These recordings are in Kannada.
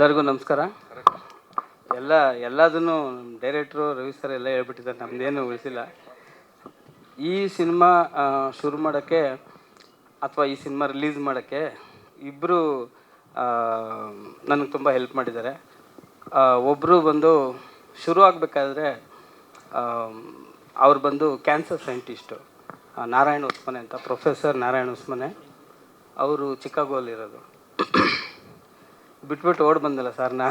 ಎಲ್ಲರಿಗೂ ನಮಸ್ಕಾರ. ಎಲ್ಲ, ಎಲ್ಲದನ್ನು ಡೈರೆಕ್ಟ್ರು ರವಿ ಸರ್ ಎಲ್ಲ ಹೇಳ್ಬಿಟ್ಟಿದ್ದಾರೆ. ನಮ್ದೇನು ಉಳಿಸಿಲ್ಲ. ಈ ಸಿನಿಮಾ ಶುರು ಮಾಡೋಕ್ಕೆ ಅಥವಾ ಈ ಸಿನಿಮಾ ರಿಲೀಸ್ ಮಾಡೋಕ್ಕೆ ಇಬ್ಬರು ನನಗೆ ತುಂಬ ಹೆಲ್ಪ್ ಮಾಡಿದ್ದಾರೆ. ಒಬ್ಬರು ಬಂದು ಶುರು ಆಗಬೇಕಾದ್ರೆ ಅವ್ರು ಬಂದು ಕ್ಯಾನ್ಸರ್ ಸೈಂಟಿಸ್ಟು ನಾರಾಯಣ ಉಸ್ಮನೆ ಅಂತ ಪ್ರೊಫೆಸರ್ ನಾರಾಯಣ ಉಸ್ಮನೆ. ಅವರು ಚಿಕಾಗೋಲಿರೋದು ಬಿಟ್ಬಿಟ್ಟು ಓಡ್ ಬಂದಲ್ಲ ಸರ್ ನಾ.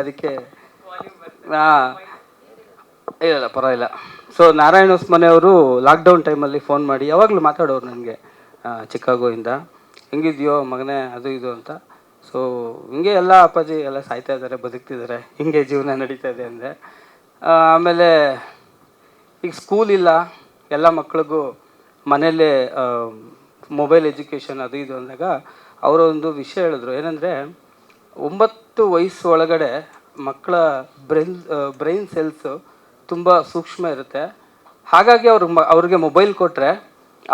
ಅದಕ್ಕೆ ಹಾಂ. ಇಲ್ಲ ಪರವಾಗಿಲ್ಲ. ಸೊ ನಾರಾಯಣ ಉಸ್ಮನೆ ಅವರು ಲಾಕ್ಡೌನ್ ಟೈಮಲ್ಲಿ ಫೋನ್ ಮಾಡಿ, ಯಾವಾಗಲೂ ಮಾತಾಡೋರು ನನಗೆ ಚಿಕಾಗೋಯಿಂದ. ಹೆಂಗಿದೆಯೋ ಮಗನೇ, ಅದು ಇದು ಅಂತ. ಸೊ ಹಿಂಗೆ ಎಲ್ಲ ಅಪ್ಪಾಜಿ ಎಲ್ಲ ಸಾಯ್ತಾ ಇದ್ದಾರೆ, ಬದುಕ್ತಿದ್ದಾರೆ. ಹಿಂಗೆ ಜೀವನ ನಡೀತಾ ಇದೆ ಅಂದರೆ. ಆಮೇಲೆ ಈಗ ಸ್ಕೂಲ್ ಇಲ್ಲ. ಎಲ್ಲ ಮಕ್ಕಳಿಗೂ ಮನೆಯಲ್ಲೇ ಮೊಬೈಲ್ ಎಜುಕೇಷನ್ ಅದು ಇದು ಅಂದಾಗ, ಅವರೊಂದು ವಿಷಯ ಹೇಳಿದ್ರು. ಏನಂದರೆ ಒಂಬತ್ತು ವಯಸ್ಸು ಒಳಗಡೆ ಮಕ್ಕಳ ಬ್ರೈನ್ ಬ್ರೈನ್ ಸೆಲ್ಸು ತುಂಬ ಸೂಕ್ಷ್ಮ ಇರುತ್ತೆ. ಹಾಗಾಗಿ ಅವ್ರ ಮ, ಅವ್ರಿಗೆ ಮೊಬೈಲ್ ಕೊಟ್ಟರೆ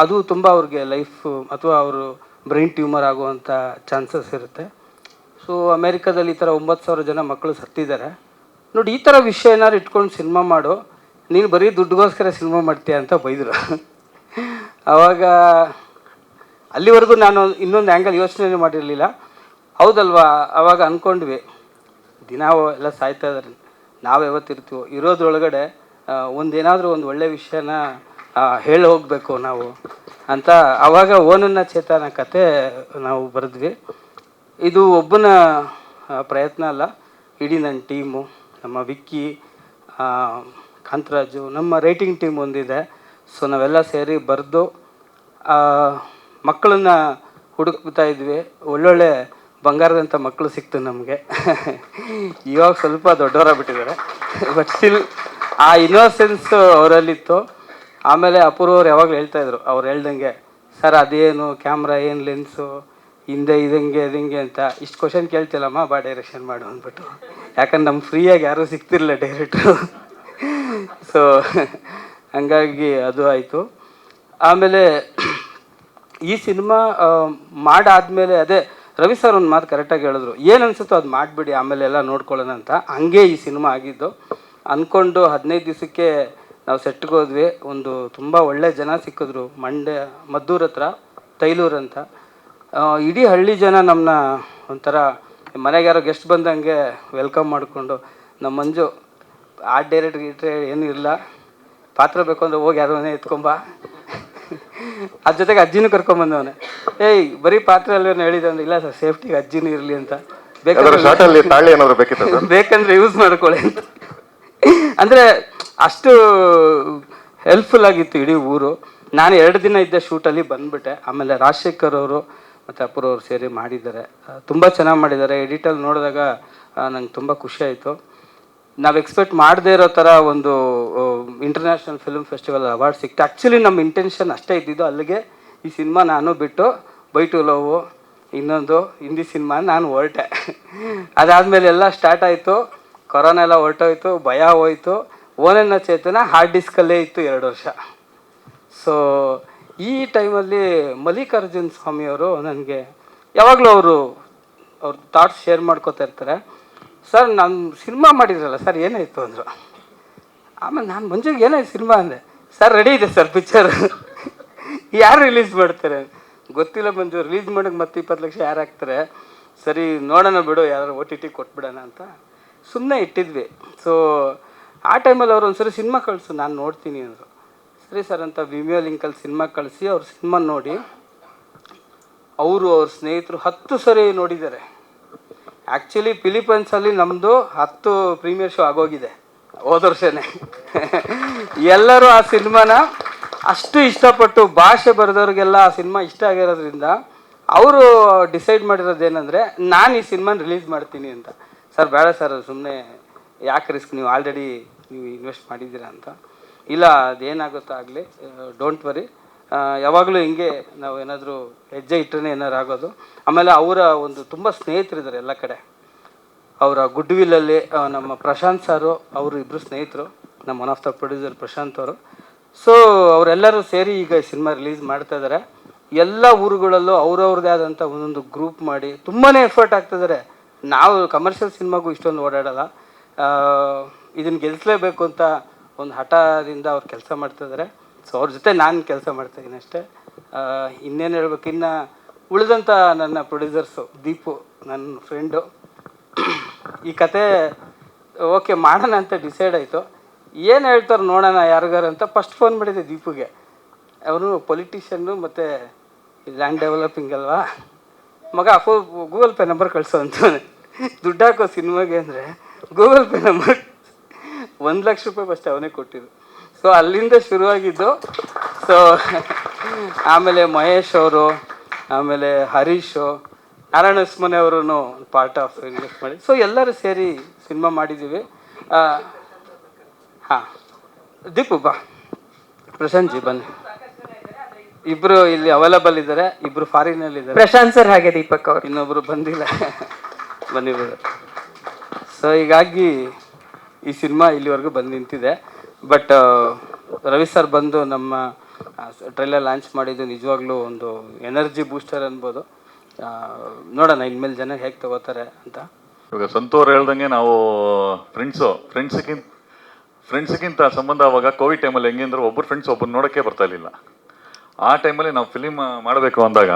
ಅದು ತುಂಬ ಅವ್ರಿಗೆ ಲೈಫು ಅಥವಾ ಅವರು ಬ್ರೈನ್ ಟ್ಯೂಮರ್ ಆಗುವಂಥ ಚಾನ್ಸಸ್ ಇರುತ್ತೆ. ಸೊ, ಅಮೇರಿಕಾದಲ್ಲಿ ಈ ಥರ ಒಂಬತ್ತು ಸಾವಿರ ಜನ ಮಕ್ಕಳು ಸತ್ತಿದ್ದಾರೆ. ನೋಡಿ, ಈ ಥರ ವಿಷಯ ಏನಾದ್ರು ಇಟ್ಕೊಂಡು ಸಿನಿಮಾ ಮಾಡು. ನೀನು ಬರೀ ದುಡ್ಡುಗೋಸ್ಕರ ಸಿನಿಮಾ ಮಾಡ್ತೀಯ ಅಂತ ಬೈದರು. ಆವಾಗ ಅಲ್ಲಿವರೆಗೂ ನಾನು ಇನ್ನೊಂದು ಆ್ಯಂಗಲ್ ಯೋಚನೆ ಮಾಡಿರಲಿಲ್ಲ. ಹೌದಲ್ವಾ? ಅವಾಗ ಅಂದ್ಕೊಂಡ್ವಿ ದಿನ ಎಲ್ಲ ಸಾಯ್ತಾ ಇದ್ದಾರೆ ನಾವು ಯಾವತ್ತಿರ್ತೀವೋ ಇರೋದ್ರೊಳಗಡೆ ಒಂದೇನಾದರೂ ಒಂದು ಒಳ್ಳೆ ವಿಷಯನ ಹೇಳಿ ಹೋಗಬೇಕು ನಾವು ಅಂತ ಆವಾಗ ಓನನ್ನ ಚೇತನ ಕತೆ ನಾವು ಬರೆದ್ವಿ. ಇದು ಒಬ್ಬನ ಪ್ರಯತ್ನ ಅಲ್ಲ. ಇಡೀ ನನ್ನ ಟೀಮು, ನಮ್ಮ ವಿಕ್ಕಿ ಕಾಂತರಾಜು, ನಮ್ಮ ರೈಟಿಂಗ್ ಟೀಮ್ ಒಂದಿದೆ. ಸೊ ನಾವೆಲ್ಲ ಸೇರಿ ಬರೆದು ಮಕ್ಕಳನ್ನ ಹುಡುಕ್ತಾ ಇದ್ವಿ. ಒಳ್ಳೊಳ್ಳೆ ಬಂಗಾರದಂಥ ಮಕ್ಕಳು ಸಿಕ್ತು ನಮಗೆ. ಇವಾಗ ಸ್ವಲ್ಪ ದೊಡ್ಡವರಾಗ್ಬಿಟ್ಟಿದ್ದಾರೆ ಬಟ್ ಸ್ಟಿಲ್ ಆ ಇನ್ನೋಸೆನ್ಸ್ ಅವರಲ್ಲಿತ್ತು. ಆಮೇಲೆ ಅಪೂರ್ವವ್ರು ಯಾವಾಗಲೂ ಹೇಳ್ತಾ ಇದ್ರು, ಅವ್ರು ಹೇಳ್ದಂಗೆ, ಸರ್, ಅದೇನು ಕ್ಯಾಮ್ರಾ ಏನು ಲೆನ್ಸು ಹಿಂದೆ ಇದಂಗೆ, ಅದಂಗೆ ಅಂತ. ಇಷ್ಟು ಕ್ವಶನ್ ಕೇಳ್ತಿಲ್ಲಮ್ಮ, ಬಾ ಡೈರೆಕ್ಷನ್ ಮಾಡು ಅಂದ್ಬಿಟ್ಟು. ಯಾಕಂದ್ರೆ ನಮ್ಗೆ ಫ್ರೀಯಾಗಿ ಯಾರೂ ಸಿಗ್ತಿರಲಿಲ್ಲ ಡೈರೆಕ್ಟ್ರು ಸೊ ಹಂಗಾಗಿ ಅದು ಆಯಿತು. ಆಮೇಲೆ ಈ ಸಿನಿಮಾ ಮಾಡಾದಮೇಲೆ ಅದೇ ರವಿ ಸರ್ ಒಂದು ಮಾತು ಕರೆಕ್ಟಾಗಿ ಹೇಳಿದ್ರು. ಏನು ಅನಿಸುತ್ತೋ ಅದು ಮಾಡಿಬಿಡಿ, ಆಮೇಲೆ ಎಲ್ಲ ನೋಡ್ಕೊಳ್ಳೋಣ ಅಂತ. ಹಂಗೆ ಈ ಸಿನಿಮಾ ಆಗಿದ್ದು. ಅಂದ್ಕೊಂಡು ಹದಿನೈದು ದಿವಸಕ್ಕೆ ನಾವು ಸೆಟ್ಗೆ ಹೋದ್ವಿ. ಒಂದು ತುಂಬ ಒಳ್ಳೆ ಜನ ಸಿಕ್ಕಿದ್ರು. ಮಂಡ್ಯ, ಮದ್ದೂರ್ ಹತ್ರ, ತೈಲೂರು ಅಂತ. ಇಡೀ ಹಳ್ಳಿ ಜನ ನಮ್ಮನ್ನ ಒಂಥರ ಮನೆಗೆ ಯಾರೋ ಗೆಸ್ಟ್ ಬಂದಂಗೆ ವೆಲ್ಕಮ್ ಮಾಡಿಕೊಂಡು ನಮ್ಮ ಮಂಜು, ಆ ಡೈರೆಕ್ಟ್ ಗಿಟ್ರೆ ಏನೂ ಇಲ್ಲ ಪಾತ್ರ ಬೇಕು ಅಂದರೆ ಹೋಗಿ ಯಾರೋನೇ ಎತ್ಕೊಂಬ ಅದ್ರ ಜೊತೆಗೆ ಅಜ್ಜಿನೂ ಕರ್ಕೊಂಬಂದವನೆ. ಏಯ್ ಬರೀ ಪಾತ್ರೆ ಅಲ್ವೇನೋ ಹೇಳಿದೆ ಅಂದ್ರೆ ಇಲ್ಲ ಸರ್ ಸೇಫ್ಟಿಗೆ ಅಜ್ಜಿನೂ ಇರಲಿ ಅಂತ. ಯಾವ್ದಾದ್ರು ಬೇಕಾದ್ರೆ ಅಲ್ಲಿ ತಾಳಿ ಏನಾದ್ರು ಬೇಕಿತ್ತ ಸರ್? ಬೇಕಂದ್ರೆ ಯೂಸ್ ಮಾಡ್ಕೊಳ್ಳಿ ಅಂತ. ಅಂದರೆ ಅಷ್ಟು ಹೆಲ್ಪ್ಫುಲ್ ಆಗಿತ್ತು ಇಡೀ ಊರು. ನಾನು ಎರಡು ದಿನ ಇದ್ದ ಶೂಟಲ್ಲಿ ಬಂದ್ಬಿಟ್ಟೆ. ಆಮೇಲೆ ರಾಜಶೇಖರ್ ಅವರು ಮತ್ತು ಅಪೂರ್ ಅವರು ಸೇರಿ ಮಾಡಿದ್ದಾರೆ. ತುಂಬ ಚೆನ್ನಾಗಿ ಮಾಡಿದ್ದಾರೆ. ಎಡಿಟಲ್ಲಿ ನೋಡಿದಾಗ ನಂಗೆ ತುಂಬ ಖುಷಿ ಆಯಿತು. ನಾವು ಎಕ್ಸ್ಪೆಕ್ಟ್ ಮಾಡದೇ ಇರೋ ಥರ ಒಂದು ಇಂಟರ್ನ್ಯಾಷನಲ್ ಫಿಲ್ಮ್ ಫೆಸ್ಟಿವಲ್ ಅವಾರ್ಡ್ ಸಿಕ್ತು. ಆ್ಯಕ್ಚುಲಿ ನಮ್ಮ ಇಂಟೆನ್ಷನ್ ಅಷ್ಟೇ ಇದ್ದಿದ್ದು ಅಲ್ಲಿಗೆ. ಈ ಸಿನಿಮಾ ನಾನು ಬಿಟ್ಟು ಬೈ ಟು ಲವ್ ಇನ್ನೊಂದು ಹಿಂದಿ ಸಿನಿಮಾ ನಾನು ಹೊರಟೆ. ಅದಾದಮೇಲೆ ಎಲ್ಲ ಸ್ಟಾರ್ಟ್ ಆಯಿತು. ಕೊರೋನಾ ಎಲ್ಲ ಹೊರಟೋಯ್ತು, ಭಯ ಹೋಯಿತು. ಓನನ್ನ ಚೇತನ ಹಾರ್ಡ್ ಡಿಸ್ಕಲ್ಲೇ ಇತ್ತು ಎರಡು ವರ್ಷ. ಸೊ ಈ ಟೈಮಲ್ಲಿ ಮಲ್ಲಿಕಾರ್ಜುನ್ ಸ್ವಾಮಿಯವರು ನನಗೆ ಯಾವಾಗಲೂ ಅವರು, ಅವ್ರ ಥಾಟ್ಸ್ ಶೇರ್ ಮಾಡ್ಕೋತಾ ಇರ್ತಾರೆ. ಸರ್, ನಾನು ಸಿನಿಮಾ ಮಾಡಿದ್ರಲ್ಲ ಸರ್, ಏನಾಯಿತು ಅಂದರು. ಆಮೇಲೆ ನಾನು ಮುಂಜಾನೆ ಏನಾಯ್ತು ಸಿನಿಮಾ ಅಂದೆ, ಸರ್ ರೆಡಿ ಇದೆ ಸರ್ ಪಿಕ್ಚರ್ ಯಾರು ರಿಲೀಸ್ ಮಾಡ್ತಾರೆ? ಗೊತ್ತಿಲ್ಲ ಮಂಜು ರಿಲೀಸ್ ಮಾಡೋಕ್ಕೆ ಮತ್ತೆ ಇಪ್ಪತ್ತು ಲಕ್ಷ ಯಾರು ಹಾಕ್ತಾರೆ? ಸರಿ, ನೋಡೋಣ ಬಿಡು ಯಾರು ಓ ಟಿ ಟಿ ಕೊಟ್ಬಿಡೋಣ ಅಂತ. ಸುಮ್ಮನೆ ಇಟ್ಟಿದ್ವಿ. ಸೊ ಆ ಟೈಮಲ್ಲಿ ಅವ್ರು ಒಂದ್ಸರಿ ಸಿನಿಮಾ ಕಳಿಸು, ನಾನು ನೋಡ್ತೀನಿ ಅಂದರು. ಸರಿ ಸರ್ ಅಂತ ವಿಮಿಯೋ ಲಿಂಕಲ್ಲಿ ಸಿನಿಮಾ ಕಳಿಸಿ, ಅವ್ರ ಸಿನಿಮಾ ನೋಡಿ, ಅವರು ಅವ್ರ ಸ್ನೇಹಿತರು ಹತ್ತು ಸರಿ ನೋಡಿದ್ದಾರೆ. ಆ್ಯಕ್ಚುಲಿ ಫಿಲಿಪೈನ್ಸಲ್ಲಿ ನಮ್ಮದು ಹತ್ತು ಪ್ರೀಮಿಯರ್ ಶೋ ಆಗೋಗಿದೆ. ಹೋದ ವರ್ಷನೇ. ಎಲ್ಲರೂ ಆ ಸಿನಿಮಾನ ಅಷ್ಟು ಇಷ್ಟಪಟ್ಟು ಭಾಷೆ ಬರೆದವ್ರಿಗೆಲ್ಲ ಆ ಸಿನಿಮಾ ಇಷ್ಟ ಆಗಿರೋದ್ರಿಂದ ಅವರು ಡಿಸೈಡ್ ಮಾಡಿರೋದೇನೆಂದರೆ ನಾನು ಈ ಸಿನಿಮಾನ ರಿಲೀಸ್ ಮಾಡ್ತೀನಿ ಅಂತ. ಸರ್, ಬೇಡ ಸರ್ ಸುಮ್ಮನೆ ಯಾಕೆ ರಿಸ್ಕ್ ನೀವು? ಆಲ್ರೆಡಿ ನೀವು ಇನ್ವೆಸ್ಟ್ ಮಾಡಿದ್ದೀರಾ ಅಂತ. ಇಲ್ಲ, ಅದೇನಾಗುತ್ತೋ ಆಗಲಿ ಡೋಂಟ್ ವರಿ ಯಾವಾಗಲೂ ಹಿಂಗೆ ನಾವು ಏನಾದರೂ ಹೆಜ್ಜೆ ಇಟ್ಟರೆ ಏನಾರು ಆಗೋದು. ಆಮೇಲೆ ಅವರ ಒಂದು ತುಂಬ ಸ್ನೇಹಿತರಿದ್ದಾರೆ ಎಲ್ಲ ಕಡೆ. ಅವರ ಗುಡ್ ವಿಲ್ಲಲ್ಲಿ ನಮ್ಮ ಪ್ರಶಾಂತ್ ಸಾರು, ಅವರು ಇಬ್ಬರು ಸ್ನೇಹಿತರು, ನಮ್ಮ one of the producer Prashanth ಅವರು. ಸೊ ಅವರೆಲ್ಲರೂ ಸೇರಿ ಈಗ ಸಿನಿಮಾ ರಿಲೀಸ್ ಮಾಡ್ತಾ ಇದ್ದಾರೆ. ಎಲ್ಲ ಊರುಗಳಲ್ಲೂ ಅವ್ರವ್ರದ್ದೇ ಆದಂಥ ಒಂದೊಂದು ಗ್ರೂಪ್ ಮಾಡಿ ತುಂಬಾ ಎಫರ್ಟ್ ಆಗ್ತಿದ್ದಾರೆ ನಾವು ಕಮರ್ಷಿಯಲ್ ಸಿನಿಮಾಗೂ ಇಷ್ಟೊಂದು ಓಡಾಡಲ್ಲ. ಇದನ್ನು ಗೆಲ್ಲಿಸಲೇಬೇಕು ಅಂತ ಒಂದು ಹಠದಿಂದ ಅವ್ರು ಕೆಲಸ ಮಾಡ್ತಿದ್ದಾರೆ ಸೊ ಅವ್ರ ಜೊತೆ ನಾನು ಕೆಲಸ ಮಾಡ್ತಾಯಿದ್ದೀನಿ ಅಷ್ಟೇ. ಇನ್ನೇನು ಹೇಳ್ಬೇಕು? ಇನ್ನು ಉಳಿದಂಥ ನನ್ನ ಪ್ರೊಡ್ಯೂಸರ್ಸು ದೀಪು ನನ್ನ ಫ್ರೆಂಡು ಈ ಕತೆ, ಓಕೆ, ಮಾಡೋಣ ಅಂತ ಡಿಸೈಡ್ ಆಯಿತು. ಏನು ಹೇಳ್ತಾರೆ ನೋಡೋಣ ಯಾರಿಗಾರು ಅಂತ ಫಸ್ಟ್ ಫೋನ್ ಮಾಡಿದ್ದೆ ದೀಪುಗೆ. ಅವನು ಪೊಲಿಟಿಷಿಯನ್ನು ಮತ್ತು ಲ್ಯಾಂಡ್ ಡೆವಲಪಿಂಗ್ ಅಲ್ವಾ? ಮಗ ಫೋ ಗೂಗಲ್ ಪೇ ನಂಬರ್ ಕಳಿಸು ಅಂತ ದುಡ್ಡು ಹಾಕೋ ಸಿನಿಮಾಗೆ ಅಂದರೆ ಗೂಗಲ್ ಪೇ ನಂಬರ್ ಒಂದು ಲಕ್ಷ ರೂಪಾಯಿ ಫಸ್ಟ್ ಅವನೇ ಕೊಟ್ಟಿದ್ದು. ಸೊ ಅಲ್ಲಿಂದ ಶುರುವಾಗಿದ್ದು ಸೊ ಆಮೇಲೆ ಮಹೇಶ್ ಅವರು ಆಮೇಲೆ ಹರೀಶು ನಾರಾಯಣ ಉಸ್ಮನೆ ಅವರು ಪಾರ್ಟ್ ಆಫ್ ಇನ್ವೆಸ್ಟ್ ಮಾಡಿ. ಸೊ ಎಲ್ಲರೂ ಸೇರಿ ಸಿನಿಮಾ ಮಾಡಿದ್ದೀವಿ. ಹಾಂ ದೀಪು ಬಾ. ಪ್ರಶಾಂತ್ ಜಿ ಬನ್ನಿ. ಇಬ್ರು ಇಲ್ಲಿ ಅವೈಲಬಲ್ ಇದ್ದಾರೆ. ಇಬ್ರು ಫಾರಿನಲ್ಲಿ ಇದ್ದಾರೆ. ಪ್ರಶಾಂತ್ ಸರ್ ಹಾಗೆ ದೀಪಕ್ ಅವರು. ಇನ್ನೊಬ್ರು ಬಂದಿಲ್ಲ. ಬನ್ನಿ ಸೊ ಹೀಗಾಗಿ ಈ ಸಿನಿಮಾ ಇಲ್ಲಿವರೆಗೂ ಬಂದು ನಿಂತಿದೆ. ಬಟ್ ರವಿ ಸರ್ ಬಂದು ನಮ್ಮ ಟ್ರೈಲರ್ ಲಾಂಚ್ ಮಾಡಿದ್ದು ನಿಜವಾಗ್ಲೂ ಒಂದು ಎನರ್ಜಿ ಬೂಸ್ಟರ್ ಅನ್ಬೋದು. ನೋಡೋಣ, ಇನ್ಮೇಲೆ ಜನ ಹೇಗೆ ತಗೋತಾರೆ ಅಂತ. ಇವಾಗ ಸಂತೋರ್ ಹೇಳ್ದಂಗೆ ನಾವು ಫ್ರೆಂಡ್ಸು ಫ್ರೆಂಡ್ಸ್ಗಿಂತ ಫ್ರೆಂಡ್ಸ್ಗಿಂತ ಸಂಬಂಧ ಆವಾಗ ಕೋವಿಡ್ ಟೈಮಲ್ಲಿ ಹೆಂಗೆ ಅಂದ್ರೆ ಒಬ್ಬರು ಫ್ರೆಂಡ್ಸ್ ಒಬ್ಬರು ನೋಡೋಕ್ಕೆ ಬರ್ತಾ ಇರಲಿಲ್ಲ. ಆ ಟೈಮಲ್ಲಿ ನಾವು ಫಿಲಿಮ್ ಮಾಡಬೇಕು ಅಂದಾಗ,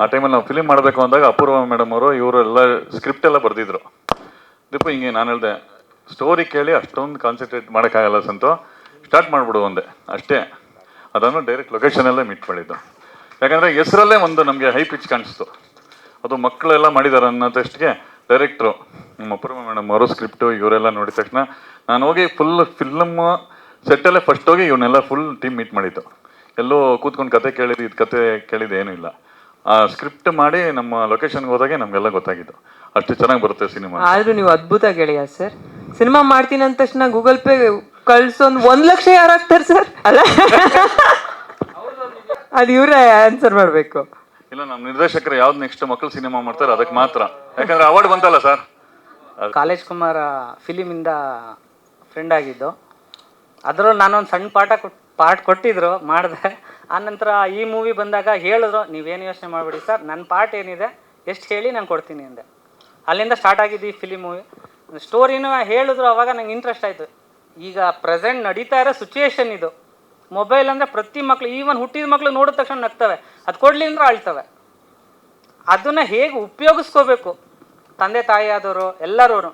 ಆ ಟೈಮಲ್ಲಿ ನಾವು ಫಿಲಿಮ್ ಮಾಡಬೇಕು ಅಂದಾಗ ಅಪೂರ್ವ ಮೇಡಮ್ ಅವರು ಇವರೆಲ್ಲ ಸ್ಕ್ರಿಪ್ಟ್ ಎಲ್ಲ ಬರೆದಿದ್ರು. ದೀಪ ಹಿಂಗೆ ನಾನು ಹೇಳಿದೆ ಸ್ಟೋರಿ ಕೇಳಿ ಅಷ್ಟೊಂದು ಕಾನ್ಸಂಟ್ರೇಟ್ ಮಾಡೋಕ್ಕಾಗಲ್ಲ ಸಂತು. ಸ್ಟಾರ್ಟ್ ಮಾಡಿಬಿಡು ಒಂದೇ. ಅಷ್ಟೇ. ಅದನ್ನು ಡೈರೆಕ್ಟ್ ಲೊಕೇಶನಲ್ಲೇ ಮೀಟ್ ಮಾಡಿದ್ದು. ಯಾಕಂದರೆ ಹೆಸರಲ್ಲೇ ಒಂದು ನಮಗೆ ಹೈ ಪಿಚ್ ಕಾಣಿಸ್ತು. ಅದು ಮಕ್ಕಳೆಲ್ಲ ಮಾಡಿದ್ದಾರೆ ಅನ್ನೋ ತಕ್ಷಣ ಡೈರೆಕ್ಟ್ರು ನಮ್ಮ ಅಪೂರ್ವ ಮೇಡಮ್ ಅವರು ಸ್ಕ್ರಿಪ್ಟು ಇವರೆಲ್ಲ ನೋಡಿದ ತಕ್ಷಣ ನಾನು ಹೋಗಿ ಫುಲ್ ಫಿಲ್ಮ್ ಸೆಟ್ಟಲ್ಲೇ ಫಸ್ಟ್ ಹೋಗಿ ಇವನ್ನೆಲ್ಲ ಫುಲ್ ಟೀಮ್ ಮೀಟ್ ಮಾಡಿದ್ದು. ಎಲ್ಲೋ ಕೂತ್ಕೊಂಡು ಕತೆ ಕೇಳಿದ್ದು ಇದು ಕತೆ ಕೇಳಿದ್ದು ಏನೂ ಇಲ್ಲ. ಆ ಸ್ಕ್ರಿಪ್ಟ್ ಮಾಡಿ ನಮ್ಮ ಲೊಕೇಶನ್ಗೆ ಹೋದಾಗೆ ನಮಗೆಲ್ಲ ಗೊತ್ತಾಗಿದ್ದು. ಅಷ್ಟು ಚೆನ್ನಾಗಿ ಬರುತ್ತೆ ಸಿನಿಮಾ ಆದರೂ ನೀವು ಅದ್ಭುತ ಗೆಳೆಯ ಸರ್. ಸಿನಿಮಾ ಮಾಡ್ತೀನಿ ಅಂದ ತಕ್ಷಣ ಗೂಗಲ್ ಪೇ ಕಳ್ಸೊಂದು ಒಂದ್ ಲಕ್ಷ ಯಾರು ಹಾಕ್ತಾರೆ ಸರ್? ಅಲ್ಲ? ಅದು ಇವರೇ ಆನ್ಸರ್ ಮಾಡ್ಬೇಕು. ಇಲ್ಲ ನಮ್ಮ ನಿರ್ದೇಶಕರು ಯಾವ್ದು ನೆಕ್ಸ್ಟ್ ಮಕ್ಕಳು ಸಿನಿಮಾ ಮಾಡ್ತಾರೆ ಅದಕ್ಕೆ ಮಾತ್ರ. ಯಾಕಂದ್ರೆ ಅವಾರ್ಡ್ ಬಂತಲ್ಲ ಸರ್? ಕಾಲೇಜ್ ಕುಮಾರ ಫಿಲಿಮಿಂದ ಫ್ರೆಂಡ್ ಆಗಿದ್ದು. ಅದರಲ್ಲೂ ನಾನೊಂದು ಸಣ್ಣ ಪಾಠ ಕೊಟ್ಟು ಪಾಠ ಕೊಟ್ಟಿದ್ರು ಮಾಡಿದೆ. ಆನಂತರ ಈ ಮೂವಿ ಬಂದಾಗ ಹೇಳಿದ್ರು ನೀವೇನು ಯೋಚನೆ ಮಾಡಬೇಡಿ ಸರ್ ನನ್ನ ಪಾಠ ಏನಿದೆ ಎಷ್ಟು ಹೇಳಿ ನಾನು ಕೊಡ್ತೀನಿ ಅಂದೆ. ಅಲ್ಲಿಂದ ಸ್ಟಾರ್ಟ್ ಆಗಿದ್ದು ಈ ಫಿಲಿಮ್ ಮೂವಿ ಸ್ಟೋರಿನೂ ಹೇಳಿದ್ರು ಅವಾಗ ನಂಗೆ ಇಂಟ್ರೆಸ್ಟ್ ಆಯಿತು. ಈಗ ಪ್ರೆಸೆಂಟ್ ನಡೀತಾ ಇರೋ ಸಿಚುವೇಶನ್ ಇದು. ಮೊಬೈಲ್ ಅಂದರೆ ಪ್ರತಿ ಮಕ್ಕಳು ಈವನ್ ಹುಟ್ಟಿದ ಮಕ್ಕಳು ನೋಡಿದ ತಕ್ಷಣ ನಗ್ತವೆ. ಅದು ಕೊಡಲಿ ಅಂದ್ರೆ ಅಳ್ತವೆ ಅದನ್ನು ಹೇಗೆ ಉಪಯೋಗಿಸ್ಕೋಬೇಕು? ತಂದೆ, ತಾಯಿ ಆದವರು ಎಲ್ಲರೂ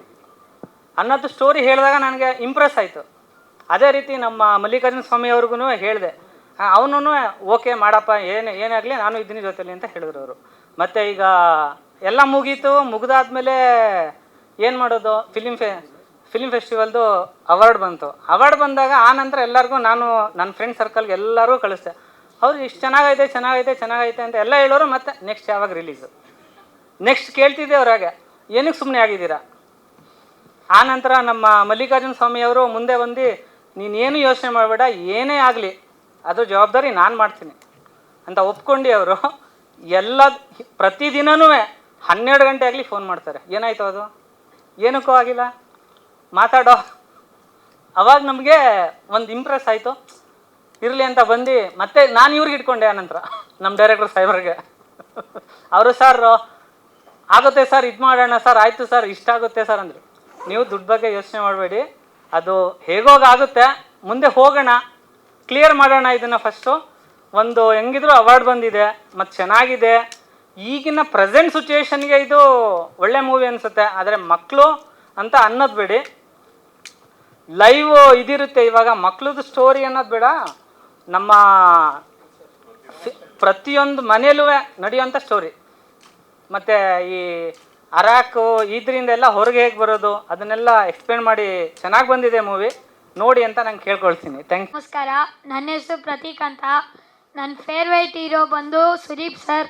ಅನ್ನೋದು ಸ್ಟೋರಿ ಹೇಳಿದಾಗ ನನಗೆ ಇಂಪ್ರೆಸ್ ಆಯಿತು. ಅದೇ ರೀತಿ ನಮ್ಮ ಮಲ್ಲಿಕಾರ್ಜುನ ಸ್ವಾಮಿ ಅವ್ರಿಗೂ ಹೇಳಿದೆ. ಅವನು ಓಕೆ ಮಾಡಪ್ಪ, ಏನು ಏನಾಗಲಿ ನಾನು ಇದ್ದೀನಿ ಜೊತೆಲಿ ಅಂತ ಹೇಳಿದ್ರು ಅವರು. ಮತ್ತು ಈಗ ಎಲ್ಲ ಮುಗೀತು, ಮುಗಿದಾದ್ಮೇಲೆ ಏನು ಮಾಡೋದು? ಫಿಲಿಮ್ ಫೆ ಫಿಲಿಮ್ ಫೆಸ್ಟಿವಲ್ದು ಅವಾರ್ಡ್ ಬಂತು. ಅವಾರ್ಡ್ ಬಂದಾಗ ಆ ನಂತರ ಎಲ್ಲರಿಗೂ ನಾನು ನನ್ನ ಫ್ರೆಂಡ್ ಸರ್ಕಲ್ಗೆ ಎಲ್ಲರೂ ಕಳಿಸ್ದೆ. ಅವ್ರು ಇಷ್ಟು ಚೆನ್ನಾಗೈತೆ ಚೆನ್ನಾಗೈತೆ ಚೆನ್ನಾಗೈತೆ ಅಂತ ಎಲ್ಲ ಹೇಳೋರು ಮತ್ತೆ ನೆಕ್ಸ್ಟ್ ಯಾವಾಗ ರಿಲೀಸು ನೆಕ್ಸ್ಟ್ ಕೇಳ್ತಿದ್ದೆ ಅವ್ರಾಗೆ ಏನಕ್ಕೆ ಸುಮ್ಮನೆ ಆಗಿದ್ದೀರಾ? ಆ ನಂತರ ನಮ್ಮ ಮಲ್ಲಿಕಾರ್ಜುನ ಸ್ವಾಮಿಯವರು ಮುಂದೆ ಬಂದು ನೀನೇನು ಯೋಚನೆ ಮಾಡಬೇಡ, ಏನೇ ಆಗಲಿ, ಅದು ಜವಾಬ್ದಾರಿ ನಾನು ಮಾಡ್ತೀನಿ ಅಂತ ಒಪ್ಕೊಂಡು ಅವರು. ಎಲ್ಲ ಪ್ರತಿದಿನವೂ ಹನ್ನೆರಡು ಗಂಟೆ ಆಗಲಿ ಫೋನ್ ಮಾಡ್ತಾರೆ. ಏನಾಯ್ತು ಅದು? ಏನಕ್ಕೂ ಆಗಿಲ್ಲ. ಮಾತಾಡೋ. ಅವಾಗ ನಮಗೆ ಒಂದು ಇಂಪ್ರೆಸ್ ಆಯಿತು. ಇರಲಿ ಅಂತ ಬಂದು, ಮತ್ತೆ ನಾನು ಇವ್ರಿಗೆ ಇಟ್ಕೊಂಡೆ ಆನಂತರ ನಮ್ಮ ಡೈರೆಕ್ಟರ್ ಸಾಹೇಬ್ರಿಗೆ. ಅವರು, ಸರ್, ಆಗುತ್ತೆ ಸರ್, ಇದು ಮಾಡೋಣ ಸರ್, ಆಯಿತು ಸರ್, ಇಷ್ಟ ಆಗುತ್ತೆ ಸರ್, ಅಂದರು. ನೀವು ದುಡ್ಡು ಬಗ್ಗೆ ಯೋಚನೆ ಮಾಡಬೇಡಿ. ಅದು ಹೇಗೋಗಾಗುತ್ತೆ ಮುಂದೆ ಹೋಗೋಣ. ಕ್ಲಿಯರ್ ಮಾಡೋಣ ಇದನ್ನು ಫಸ್ಟು ಒಂದು ಹೆಂಗಿದ್ರು ಅವಾರ್ಡ್ ಬಂದಿದೆ ಮತ್ತು ಚೆನ್ನಾಗಿದೆ. ಈಗಿನ ಪ್ರೆಸೆಂಟ್ ಸಿಚುವೇಶನ್ಗೆ ಇದು ಒಳ್ಳೆ ಮೂವಿ ಅನಿಸುತ್ತೆ. ಆದರೆ ಮಕ್ಕಳು ಅಂತ ಅನ್ನೋದು ಬಿಡಿ. ಲೈವ್ ಇದಿರುತ್ತೆ ಇವಾಗ. ಮಕ್ಳದ್ದು ಸ್ಟೋರಿ ಅನ್ನೋದು ಬೇಡ. ನಮ್ಮ ಪ್ರತಿಯೊಂದು ಮನೆಯಲ್ಲೂ ನಡೆಯುವಂಥ ಸ್ಟೋರಿ ಮತ್ತು ಈ ಅರಾಕು ಇದರಿಂದ ಎಲ್ಲ ಹೊರಗೆ ಹೇಗೆ ಬರೋದು, ಅದನ್ನೆಲ್ಲ ಎಕ್ಸ್ಪ್ಲೇನ್ ಮಾಡಿ ಚೆನ್ನಾಗಿ ಬಂದಿದೆ ಮೂವಿ ನೋಡಿ ಅಂತ ನಾನು ಕೇಳ್ಕೊಳ್ತೀನಿ. ಥ್ಯಾಂಕ್ ನಮಸ್ಕಾರ. ನನ್ನ ಹೆಸರು ಪ್ರತೀಕ್ ಅಂತ. ನನ್ನ ಫೇವ್ರೇಟ್ ಹೀರೋ ಬಂದು ಸುದೀಪ್ ಸರ್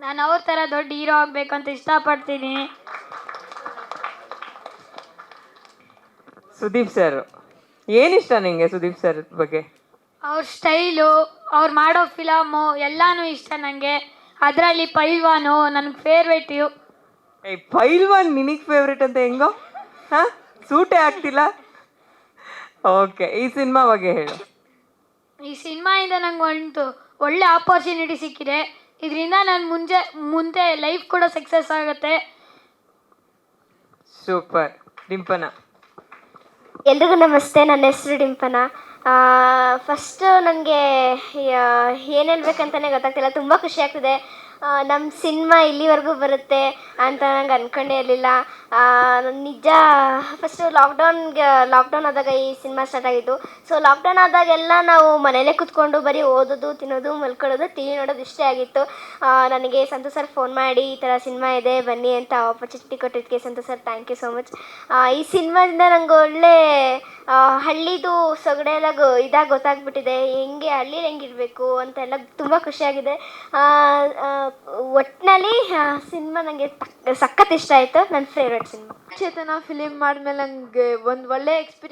ನಾನು ಅವ್ರ ಥರ ದೊಡ್ಡ ಹೀರೋ ಆಗಬೇಕು ಅಂತ ಇಷ್ಟಪಡ್ತೀನಿ. ಸುದೀಪ್ ಸರ್ ಏನಿಷ್ಟ ನಿಮಗೆ ಸುದೀಪ್ ಸರ್ ಬಗ್ಗೆ? ಅವ್ರ ಸ್ಟೈಲು ಅವ್ರು ಮಾಡೋ ಫಿಲಮು ಎಲ್ಲಾನು ಇಷ್ಟ ನನಗೆ ಅದರಲ್ಲಿ ಪೈಲ್ವಾನು ನನ್ನ ಫೇವ್ರೇಟು ಏ ಪೈಲ್ವಾನ್ ನಿನಗೆ ಫೇವ್ರೇಟ್ ಅಂತ ಹೆಂಗೋ? ಹಾ? ಸೂಟೇ ಆಗ್ತಿಲ್ಲ? ಓಕೆ ಈ ಸಿನಿಮಾ ಬಗ್ಗೆ ಹೇಳು. ಈ ಸಿನಿಮಾಯಿಂದ ನಂಗೆ ಒಂದು ಒಳ್ಳೆ ಆಪರ್ಚುನಿಟಿ ಸಿಕ್ಕಿದೆ. ಇದರಿಂದ ನಾನು ಮುಂಜೆ ಮುಂದೆ ಲೈಫ್ ಕೂಡ ಸಕ್ಸಸ್ ಆಗುತ್ತೆ. ಸೂಪರ್ ಡಿಂಪನ? ಎಲ್ರಿಗೂ ನಮಸ್ತೆ. ನನ್ನ ಹೆಸರು ಡಿಂಪನ. ಫಸ್ಟು ನನಗೆ ಏನು ಹೇಳ್ಬೇಕಂತಲೇ ಗೊತ್ತಾಗ್ತಿಲ್ಲ. ತುಂಬ ಖುಷಿ ಆಗ್ತಿದೆ. ನಮ್ಮ ಸಿನಿಮಾ ಇಲ್ಲಿವರೆಗೂ ಬರುತ್ತೆ ಅಂತ ನಂಗೆ ಅಂದ್ಕೊಂಡೇ ಇರಲಿಲ್ಲ. ನಿಜ ಫಸ್ಟು ಲಾಕ್ಡೌನ್ಗೆ ಲಾಕ್ಡೌನ್ ಆದಾಗ ಈ ಸಿನಿಮಾ ಸ್ಟಾರ್ಟ್ ಆಗಿದ್ದು. ಸೊ ಲಾಕ್ಡೌನ್ ಆದಾಗೆಲ್ಲ ನಾವು ಮನೆಯಲ್ಲೇ ಕೂತ್ಕೊಂಡು ಬರೀ ಓದೋದು, ತಿನ್ನೋದು, ಮಲ್ಕೊಳ್ಳೋದು ಟಿ ವಿ ನೋಡೋದು ಇಷ್ಟೇ ಆಗಿತ್ತು. ನನಗೆ ಸಂತೋಷ್ ಸರ್ ಫೋನ್ ಮಾಡಿ, ಈ ಥರ ಸಿನಿಮಾ ಇದೆ, ಬನ್ನಿ ಅಂತ ಆಪರ್ಚುನಿಟಿ ಕೊಟ್ಟಿದ್ದಕ್ಕೆ Santosh sir thank you so much ಈ ಸಿನಿಮಾದಿಂದ ನಂಗೆ ಒಳ್ಳೆ ಹಳ್ಳಿದು ಸೊಗಡೆ ಎಲ್ಲ ಗೊ, ಇದಾಗಿ ಗೊತ್ತಾಗ್ಬಿಟ್ಟಿದೆ. ಹೆಂಗೆ ಹಳ್ಳಿಲಿ ಹೆಂಗಿರಬೇಕು ಅಂತೆಲ್ಲ ತುಂಬ ಖುಷಿಯಾಗಿದೆ. ಒಟ್ಟಿನಲ್ಲಿ ಸಿನಿಮಾ ನನಗೆ ಸಖತ್ ಇಷ್ಟ ಆಯಿತು. ನನ್ನ ಫೇವ್ರೆಟ್ ಸಿನಿಮಾ. ಚೇತನ ಫಿಲಿಮ್ ಮಾಡಿದ್ಮೇಲೆ ನನಗೆ ಒಂದು ಒಳ್ಳೆ ಎಕ್ಸ್ಪೀರಿಯನ್ಸ್